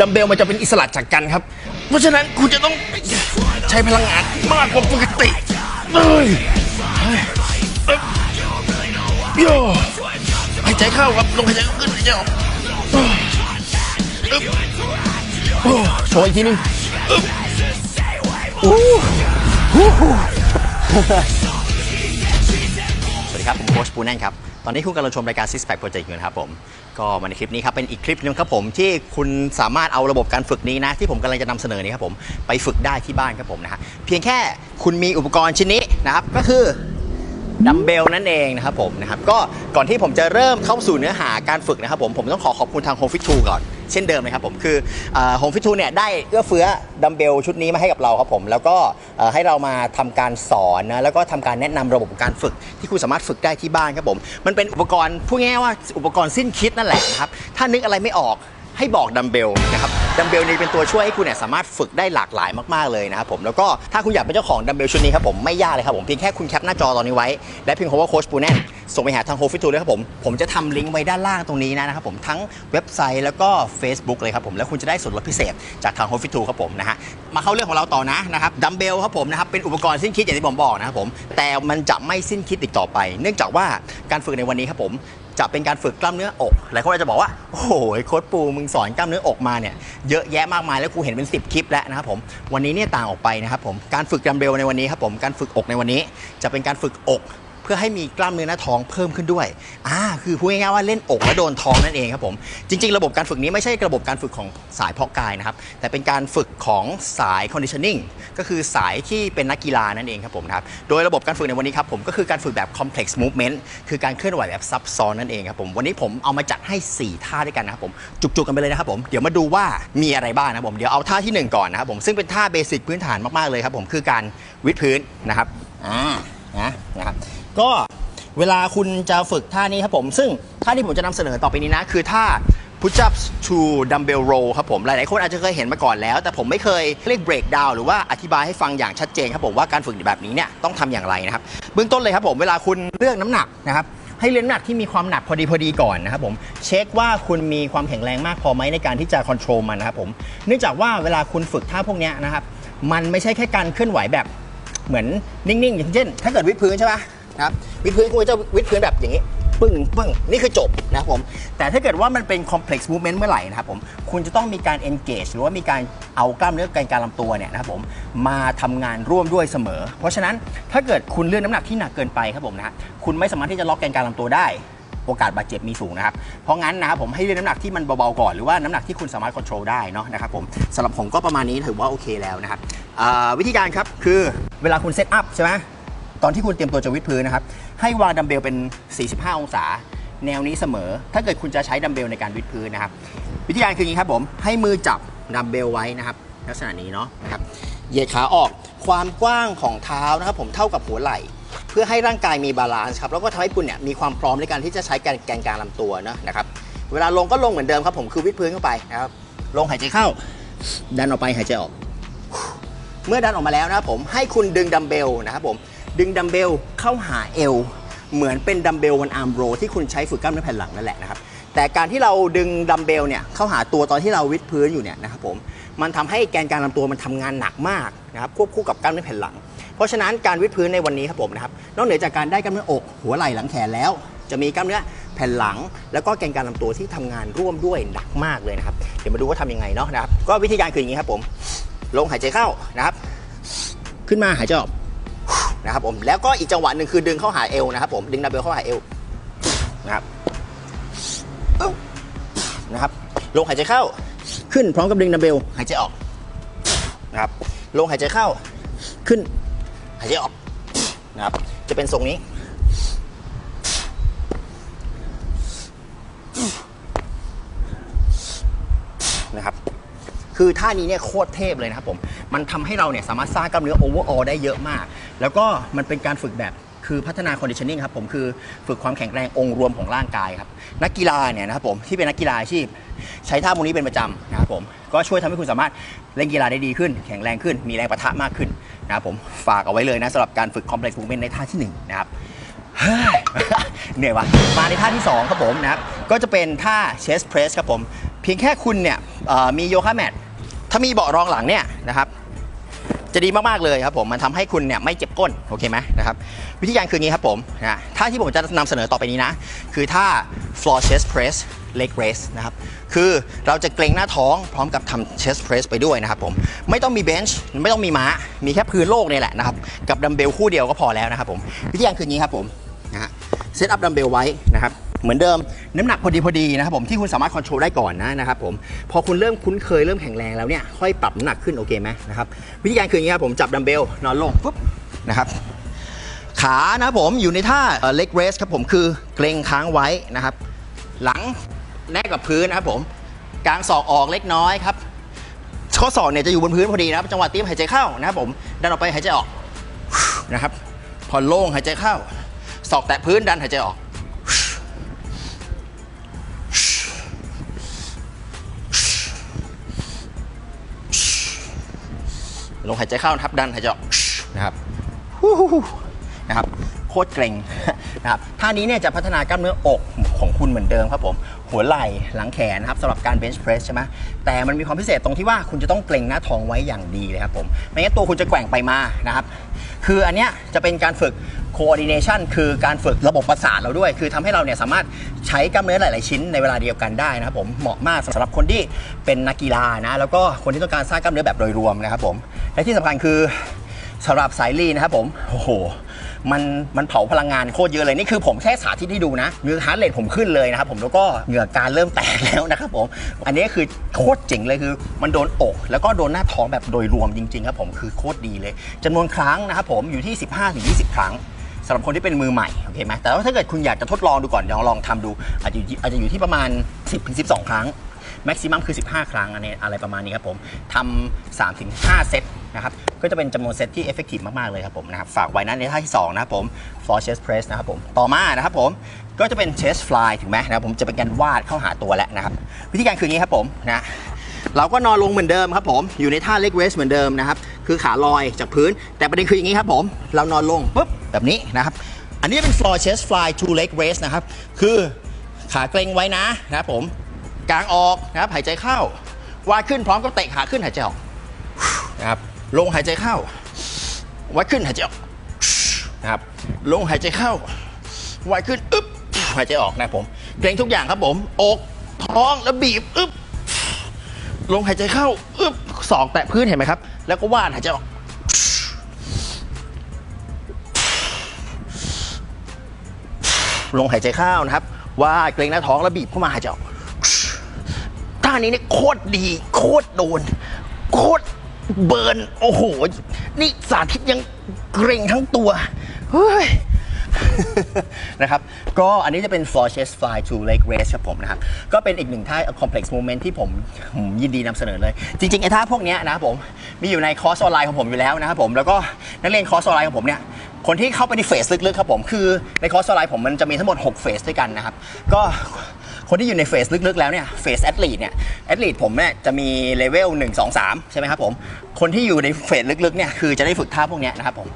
ดัมเบลมันจะเป็นอิสระจากกันครับ เพราะฉะนั้นคุณจะต้องใช้พลังงานมากกว่าปกติเฮ้ยโยหายใจเข้าครับลงหายใจขึ้นหายใจออกโอ้โชว์อีกทีนึงอึ๊บอู้หูหูสวัสดีครับ ผมโค้ชปูแน่นครับ ตอนนี้คุณกำลังชมรายการ Six Pack Project อยู่นะครับผม ก็มาในคลิปนี้ครับ เป็นอีกคลิปหนึงครับผม ที่คุณสามารถเอาระบบการฝึกนี้นะ ที่ผมกำลังจะนำเสนอนี้ครับผม ไปฝึกได้ที่บ้านครับผมนะฮะเพียงแค่คุณมีอุปกรณ์ชิ้นนี้นะครับ ก็คือดัมเบลนั่นเองนะครับผมนะครับก็ก่อนที่ผมจะเริ่มเข้าสู่เนื้อหาการฝึกนะครับผมผมต้องขอขอบคุณทาง Home Fit 2ก่อน เช่นเดิมเลยครับผมคือโฮมฟิตทูเนี่ยได้เอื้อเฟื้อดัมเบลชุดนี้มาให้กับเราครับผม แล้วก็ให้เรามาทำการสอนนะแล้วก็ทำการแนะนำระบบการฝึกที่คุณสามารถฝึกได้ที่บ้านครับผม มันเป็นอุปกรณ์พูดง่ายว่าอุปกรณ์สิ้นคิดนั่นแหละครับถ้านึกอะไรไม่ออกให้บอกดัมเบลนะครับ ดัมเบลนี่เป็นตัวช่วยให้คุณเนี่ยสามารถฝึกได้หลากหลายมากๆเลยนะครับผมแล้วก็ถ้าคุณอยากเป็นเจ้าของดัมเบลชุดนี้ครับผมไม่ยากเลยครับผมเพียงแค่คุณแคปหน้าจอตอนนี้ไว้ และพิมพ์คำว่าโค้ชปูแนนส่งไปหาทางโฮฟิทูเลยครับผมผมจะทำลิงก์ไว้ด้านล่างตรงนี้นะครับผมทั้งเว็บไซต์แล้วก็ Facebook เลยครับผมแล้วคุณจะได้ส่วนลดพิเศษจากทางโฮฟิทูครับผมนะฮะมาเข้าเรื่องของเราต่อนะนะครับดัมเบลครับผมนะครับเป็นอุปกรณ์สิ้นคิดอย่างที่ผมบอกนะครับผมแต่มันจะไม่สิ้นคิดอีกต่อไป เนื่องจากว่าการฝึกในวันนี้ครับผม จะเป็นการฝึกกล้ามเนื้ออกหลายคนอาจจะบอกว่า โอ้โหโค้ดปูมึงสอนกล้ามเนื้ออกมาเนี่ยเยอะแยะมากมายแล้วกูเห็นเป็น 10 คลิปแล้วนะครับผมวันนี้เนี่ยต่างออกไปนะครับผมการฝึกดัมเบลในวันนี้ครับผมการฝึกอกในวันนี้ จะเป็นการฝึกอก เพื่อให้มีกล้ามเนื้อหน้าท้องเพิ่มขึ้นด้วยอ่าคือพูดง่ายๆว่าเล่นอกแล้วโดนท้องนั่นเองครับผม จริง ๆ ระบบการฝึกนี้ไม่ใช่ระบบการฝึกของสายเพาะกายนะครับ แต่เป็นการฝึกของสาย conditioning ก็คือสายที่เป็นนักกีฬานั่นเองครับผมนะครับ โดยระบบการฝึกในวันนี้ครับผมก็คือการฝึกแบบ complex movement คือการเคลื่อนไหวแบบซับซ้อนนั่นเองครับผม วันนี้ผมเอามาจัดให้ 4 ท่าด้วยกันนะครับผม จุกๆกันไปเลยนะครับผม เดี๋ยวมาดูว่ามีอะไรบ้างนะครับผม เดี๋ยวเอาท่าที่หนึ่งก่อนนะครับผม ซึ่งเป็นท่าเบสิกพื้นฐานมากๆเลยครับผม คือการวิดพื้นนะครับ อ่า นะ ก็เวลาคุณจะฝึกท่านี้ครับผม ซึ่งท่าที่ผมจะนำเสนอต่อไปนี้นะ คือท่า push ups to dumbbell row ครับผม หลายๆ คนอาจจะเคยเห็นมาก่อนแล้ว แต่ผมไม่เคยเรียก break down หรือว่าอธิบายให้ฟังอย่างชัดเจนครับผมว่าการฝึกแบบนี้เนี่ยต้องทำอย่างไรนะครับ เบื้องต้นเลยครับผม เวลาคุณเลือกน้ำหนักนะครับ ให้เลือกน้ำหนักที่มีความหนักพอดีพอดีก่อนนะครับผม เช็คว่าคุณมีความแข็งแรงมากพอไหมในการที่จะควบคุมมันนะครับผม เนื่องจากว่าเวลาคุณฝึกท่าพวกนี้นะครับ มันไม่ใช่แค่การเคลื่อนไหวแบบเหมือนนิ่งๆ อย่างเช่น ถ้าเกิดวิดพื้นใช่ปะ นะครับวิดพื้นคุณจะวิดพื้นแบบอย่างนี้ปึ้งปึ้งนี่คือจบนะครับผม แต่ถ้าเกิดว่ามันเป็น complex movement เมื่อไหร่นะครับผมคุณจะต้องมีการ engage หรือว่ามีการเอากล้ามเนื้อแกนกลารลำตัวเนี่ยนะครับผมมาทำงานร่วมด้วยเสมอ เพราะฉะนั้นถ้าเกิดคุณเลื่อนน้ำหนักที่หนักเกินไปครับผมนะคุณไม่สามารถที่จะล็อกแกนกลารลำตัวได้โอกาสบาดเจ็บมีสูงนะครับ เพราะงั้นนะครับผมให้เลือกน้ำหนักที่มันเบาๆก่อนหรือว่าน้ำหนักที่คุณสามารถควบคุมได้เนาะนะครับผมสำหรับผมก็ประมาณนี้ถือว่าโอเคแล้วนะครับวิธีการครับคือเวลาคุณเซตอัพใช่ไหม ตอนที่คุณเตรียมตัวจะวิดพื้นนะครับ ให้วางดัมเบลเป็น 45 องศา แนวนี้เสมอ ถ้าเกิดคุณจะใช้ดัมเบลในการวิดพื้นนะครับ วิธีการคืออย่างนี้ครับผมให้มือจับดัมเบลไว้นะครับ ลักษณะนี้เนาะนะครับเหยียดขาออกความกว้างของเท้านะครับ ผมเท่ากับหัวไหล่ เพื่อให้ร่างกายมีบาลานซ์ครับแล้วก็ทำให้คุณเนี่ยมีความพร้อมในการที่จะใช้แกนแกนกลางลำตัวเนะนะครับ เวลาลงก็ลงเหมือนเดิมครับผมคือวิดพื้นเข้าไปนะครับลงหายใจเข้า ดันออกไปหายใจออก เมื่อดันออกมาแล้วนะครับผมให้คุณดึงดัมเบลนะครับผม ดึงดัมเบลเข้าหาเอว เหมือนเป็นดัมเบลวันอาร์มโรที่คุณใช้ฝึกกล้ามเนื้อแผ่นหลังนั่นแหละนะครับ แต่การที่เราดึงดัมเบลเนี่ยเข้าหาตัวตอนที่เราวิดพื้นอยู่เนี่ยนะครับผมมันทำให้แกนกลารลำตัวมันทำงานหนักมากนะครับควบคู่กับกล้ามเนื้อแผ่นหลัง เพราะฉะนั้นการวิดพื้นในวันนี้ครับผมนะครับนอกเหนือจากการได้กล้ามเนื้ออก หัวไหล่หลังแขนแล้ว จะมีกล้ามเนื้อแผ่นหลัง แล้วก็แกนกลารลำตัวที่ทำงานร่วมด้วยหนักมากเลยนะครับเดี๋ยวมาดูว่าทำยังไงเนาะนะครับก็วิธีการคืออย่างนี้ครับผมลงหายใจเข้านะครับ ขึ้นมาหายใจออก นะครับผมแล้วก็อีกจังหวะหนึ่งคือดึงเข้าหาเอวนะครับผมดึงดัมเบลเข้าหาเอวนะครับนะครับลงหายใจเข้าขึ้นพร้อมกับดึงดัมเบลหายใจออกนะครับลงหายใจเข้าขึ้นหายใจออกนะครับจะเป็นทรงนี้นะครับคือท่านี้เนี่ยโคตรเทพเลยนะครับผม มันทำให้เราเนี่ยสามารถสร้างกล้ามเนื้อโอเวอร์ออได้เยอะมาก แล้วก็มันเป็นการฝึกแบบคือพัฒนาคอนดิช n นิ่งครับผมคือฝึกความแข็งแรงองค์รวมของร่างกายครับนักกีฬาเนี่ยนะครับผมที่เป็นนักกีฬาอาชีพ ใช้ท่าพวกนี้เป็นประจำนะครับผมก็ช่วยทำให้คุณสามารถเล่นกีฬาได้ดีขึ้น แข็งแรงขึ้น มีแรงปะทะมากขึ้นนะครับผมฝากเอาไว้เลยนะสำหรับการฝึกคอมเพล็กซ์มูเมนต์ในท่าที่หนึ่งนะครับเหนื่อยวะมาในท่าที่ 2 ครับผมนะครับก็จะเป็นท่า chest press ครับผมเพียงแค่คุณเนี่ยมีโยคะแมทถ้ามีเบาะรองหลังเนี่ยนะครับ จะดีมากๆเลยครับผมมันทำให้คุณเนี่ยไม่เจ็บก้นโอเคไหมนะครับวิธีการคืองี้ครับผมนะท่าที่ผมจะนำเสนอต่อไปนี้นะ คือท่า floor chest press leg raise นะครับคือเราจะเกรงหน้าท้องพร้อมกับทำ chest press ไปด้วยนะครับผมไม่ต้องมีเบนช์ไม่ต้องมีม้า มีแค่พื้นโลกเนี่ยแหละนะครับกับดัมเบลคู่เดียวก็พอแล้วนะครับผมวิธีการคืองี้ครับผมนะฮะเซตอัพดัมเบลไว้นะครับ เหมือนเดิมน้ำหนักพอดีพอดีนะครับผมที่คุณสามารถคอนโทรลได้ก่อนนะนะครับผมพอคุณเริ่มคุ้นเคยเริ่มแข็งแรงแล้วเนี่ยค่อยปรับน้ำหนักขึ้นโอเคไหมนะครับวิธีการคืออย่างนี้ครับผมจับดัมเบลนอนลงปุ๊บนะครับขานะครับผมอยู่ในท่าเล็กเรสครับผมคือเกรงค้างไว้นะครับ หลังแนบกับพื้นนะครับผมกางศอกออกเล็กน้อยครับข้อศอกเนี่ยจะอยู่บนพื้นพอดีนะครับจังหวะเตรียมหายใจเข้านะครับผมดันออกไปหายใจออกนะครับพอโล่งหายใจเข้าศอกแตะพื้นดันหายใจออก ลงหายใจเข้านะครับดันหายใจออกนะครับฮู้นะครับโคตรเกร็งนะครับท่านี้เนี่ยจะพัฒนากล้ามเนื้ออกของคุณเหมือนเดิมครับผม หัวไหล่หลังแขนนะครับสำหรับการเบนช์เพรสใช่ไหมแต่มันมีความพิเศษตรงที่ว่าคุณจะต้องเกรงหน้าท้องไว้อย่างดีเลยครับผมไม่งั้นตัวคุณจะแกว่งไปมานะครับ คืออันเนี้ยจะเป็นการฝึก coordination คือการฝึกระบบประสาทเราด้วย คือทำให้เราเนี่ยสามารถใช้กล้ามเนื้อหลาย ๆ ชิ้นในเวลาเดียวกันได้นะครับผมเหมาะมากสำหรับคนที่เป็นนักกีฬานะแล้วก็คนที่ต้องการสร้างกล้ามเนื้อแบบโดยรวมนะครับผมและที่สำคัญคือสำหรับสายลีนนะครับผมโอ้โห มันมันเผาพลังงานโคตรเยอะเลยนี่คือผมแค่สาธิตให้ดูนะเนื้อฮาร์ดเรทผมขึ้นเลยนะครับผมแล้วก็เหงื่อการเริ่มแตกแล้วนะครับผมอันนี้คือโคตรเจ๋งเลยคือมันโดนอก แล้วก็โดนหน้าท้องแบบโดยรวมจริงๆครับผมคือโคตรดีเลยจำนวนครั้งนะครับผมอยู่ที่ 15-20 ครั้งสำหรับคนที่เป็นมือใหม่โอเคไหมแต่ว่าถ้าเกิดคุณอยากจะทดลองดูก่อนลองลองทำดูอาจจะอาจจะอยู่ที่ประมาณ 10ถึง12 ครั้งแม็กซิมัมคือ 15 ครั้งอันนี้อะไรประมาณนี้ครับผมทำ3ถึง5เซต นะครับก็จะเป็นจำนวนเซตที่เอฟเฟกตีฟมากๆเลยครับผมนะครับฝากไว้นะในท่าที่2นะครับผม floor chest press นะครับผมต่อมานะครับผมก็จะเป็น chest fly ถึงไหมนะครับผมจะเป็นการวาดเข้าหาตัวแล้วนะครับวิธีการคืออย่างนี้ครับผมนะเราก็นอนลงเหมือนเดิมครับผมอยู่ในท่าเล็กเรสเหมือนเดิมนะครับคือขาลอยจากพื้น แต่ประเด็นคืออย่างนี้ครับผมเรานอนลงปุ๊บแบบนี้นะครับอันนี้เป็น floor chest fly two leg raise นะครับ คือขาเกรงไว้นะนะครับผมกางออกนะครับหายใจเข้าวาดขึ้นพร้อมกับเตะขาขึ้นหายใจออกนะครับ ลงหายใจเข้าวาดขึ้นหายใจออกนะครับ ลงหายใจเข้าวาดขึ้นอึ๊บหายใจออกนะครับผมเกรงทุกอย่างครับผมอกท้องแล้วบีบอึ๊บลงหายใจเข้าอึ๊บศอกแตะพื้นเห็นไหมครับ แล้วก็วาดหายใจออกลงหายใจเข้านะครับวาดเกรงหน้าท้องแล้วบีบเข้ามาหายใจออกท่านี้เนี่ยโคตรดี โคตรโดน โคตร เบิร์น โอ้โห นี่สาธิตยังเกรงทั้งตัว เฮ้ย นะครับ ก็อันนี้จะเป็น floor chest fly to leg raise ครับผมนะครับ ก็เป็นอีกหนึ่งท่า complex movement ที่ผมผมยินดีนำเสนอเลย จริงๆ ไอ้ท่าพวกเนี้ยนะครับผม มีอยู่ในคอร์สออนไลน์ของผมอยู่แล้วนะครับผม แล้วก็นักเรียนคอร์สออนไลน์ของผมเนี่ยคนที่เข้าไปในเฟสลึกๆครับผม คือในคอร์สออนไลน์ผมมันจะมีทั้งหมด 6 เฟสด้วยกันนะครับ ก็ คนที่อยู่ในเฟสลึกๆแล้วเนี่ยเฟสแอดลีดเนี่ยแอดลีดผมเนี่ยจะมีเลเวล1 2 3 ใช่ไหมครับผม คนที่อยู่ในเฟสลึกๆเนี่ยคือจะได้ฝึกท่าพวกนี้นะครับผม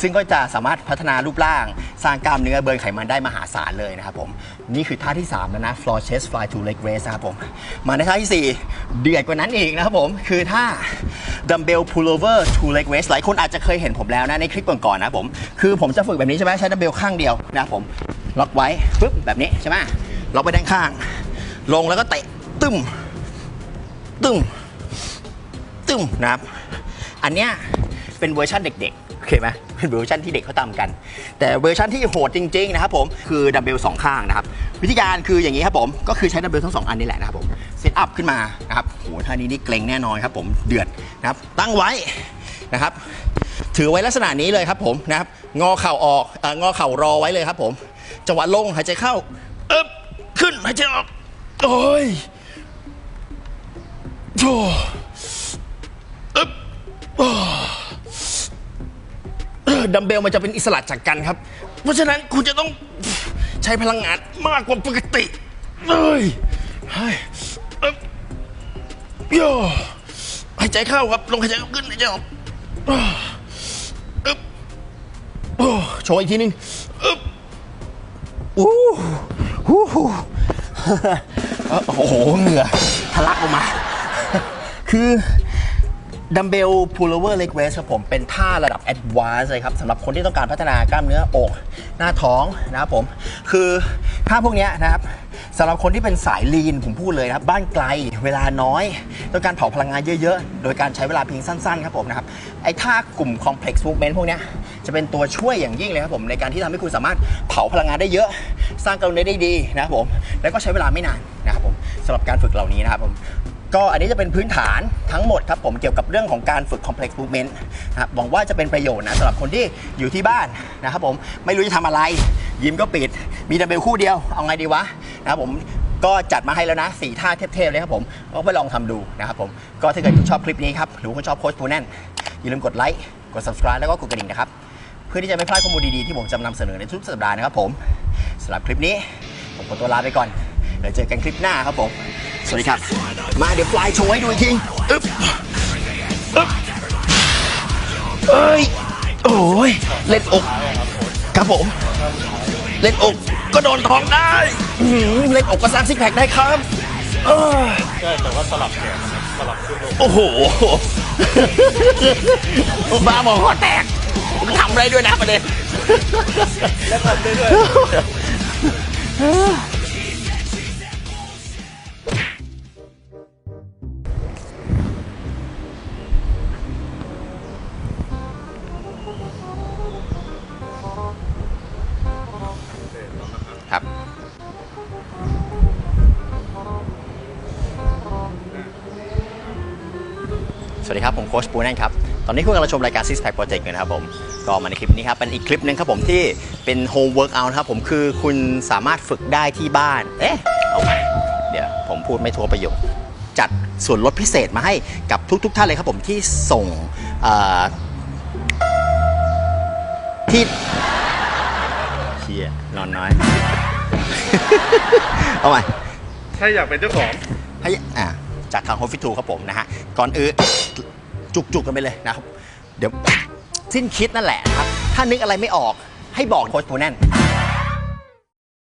ซึ่งก็จะสามารถพัฒนารูปร่าง สร้างกล้ามเนื้อเบิร์นไขมันได้มหาศาลเลยนะครับผม นี่คือท่าที่ 3 แล้วนะ floor chest fly to leg raise นะครับผม มาในท่าที่ 4 เดือดกว่านั้นอีกนะครับผม คือท่า dumbbell pullover to leg raise หลายคนอาจจะเคยเห็นผมแล้วนะ ในคลิปก่อนๆนะผม คือผมจะฝึกแบบนี้ใช่ไหมใช้ดัมเบลข้างเดียวนะครับผม ล็อกไว้ปึ๊บแบบนี้ใช่ไหมล็อกไปด้านข้าง ลงแล้วก็เตะตึ้มตึ้มตึ้มนะครับ อันเนี้ยเป็นเวอร์ชันเด็กๆโอเคไหมเป็นเวอร์ชันที่เด็กเขาทำกัน แต่เวอร์ชันที่โหดจริงๆนะครับผมคือดัมเบลสองข้างนะครับ วิธีการคืออย่างนี้ครับผมก็คือใช้ดัมเบลทั้งสองอันนี่แหละนะครับผมเซตอัพขึ้นมานะครับโหท่านี้นี่เกรงแน่นอนครับผมเดือดนะครับตั้งไว้นะครับ ถือไว้ลักษณะนี้เลยครับผมนะครับงอเข่าออกเอองอเข่ารอไว้เลยครับผม จังหวะลงหายใจเข้าอึ๊บขึ้นหายใจออกโอ้ยโอ้อึ๊บโอ้ดัมเบลมันจะเป็นอิสระจากกันครับ เพราะฉะนั้นคุณจะต้องใช้พลังงานมากกว่าปกติเอ้ยเฮ้ยเอ๊บโย่หายใจเข้าครับ ลงหายใจเข้าขึ้นหายใจออกอึบโอ้โชว์อีกทีนึง อู้หูหูโอ้โหเหงื่อทะลักออกมา คือ ดัมเบลพูลเวอร์เล็กเวสครับผมเป็นท่าระดับแอดวานซ์เลยครับสำหรับคนที่ต้องการพัฒนากล้ามเนื้ออกหน้าท้องนะครับผม คือท่าพวกนี้นะครับสำหรับคนที่เป็นสายลีนผมพูดเลยนะครับ บ้านไกลเวลาน้อย ต้องการเผาพลังงานเยอะๆ โดยการใช้เวลาเพียงสั้นๆ ครับผมนะครับ ไอ้ท่ากลุ่ม complex movement พวกนี้จะเป็นตัวช่วยอย่างยิ่งเลยครับผม ในการที่ทำให้คุณสามารถเผาพลังงานได้เยอะ สร้างกล้ามเนื้อได้ดีนะครับผมแล้วก็ใช้เวลาไม่นานนะครับผมสำหรับการฝึกเหล่านี้นะครับผม ก็อันนี้จะเป็นพื้นฐานทั้งหมดครับผมเกี่ยวกับเรื่องของการฝึก complex movement นะครับหวังว่าจะเป็นประโยชน์นะสำหรับคนที่อยู่ที่บ้านนะครับผมไม่รู้จะทำอะไร ยิมก็ปิด มีดัมเบลคู่เดียว เอาไงดีวะนะครับผมก็จัดมาให้แล้วนะสี่ท่าเทพๆเลยครับผมก็ไปลองทำดูนะครับผมก็ถ้าเกิดคุณชอบคลิปนี้ครับหรือคุณชอบโค้ชปูแน่นอย่าลืมกดไลค์กด subscribe แล้วก็กดกระดิ่งนะครับเพื่อที่จะไม่พลาดข้อมูลดีๆที่ผมจะนำเสนอในทุกสัปดาห์นะครับผมสำหรับคลิปนี้ผมขอตัวลาไปก่อนเดี๋ยวเจอกันคลิปหน้าครับผม สวัสดีครับ มาเดี๋ยวฟลายโชว์ให้ดูอีกทีอึ๊บอึ๊บเอ้ย โอ้ย เล่นอก ครับผม เล่นอกก็โดนท้องได้อื้อหือเล่นอกก็สร้างซิกแพคได้ครับเออใช่แต่ว่าสลับแขนนะครับสลับขึ้นลงโอ้โห บ้าหมอคอแตกทำอะไรด้วยนะประเด็น และทำได้ด้วย ดีครับ ผมโค้ชปูนั่นครับ ตอนนี้คุณกำลังชมรายการ Six Pack Project อยู่นะครับผม ก็มาในคลิปนี้ครับ เป็นอีกคลิปหนึ่งครับผมที่เป็นโฮมเวิร์กเอาครับผมคือคุณสามารถฝึกได้ที่บ้าน เอ๊ะ เอาใหม่เดี๋ยวผมพูดไม่ทั่วประโยค จัดส่วนลดพิเศษมาให้กับทุก ๆ ท่านเลยครับผมที่ส่งเอ่อที่เชียนอนน้อย เอาใหม่ถ้าอยากเป็นเจ้าของให้อ่าจากทาง h o ฟิทูครับผมนะฮะ ก่อนอื่น จุกๆกันไปเลยนะครับ เดี๋ยวสิ้นคิดนั่นแหละนะครับ ถ้านึกอะไรไม่ออกให้บอกโค้ชโพแนน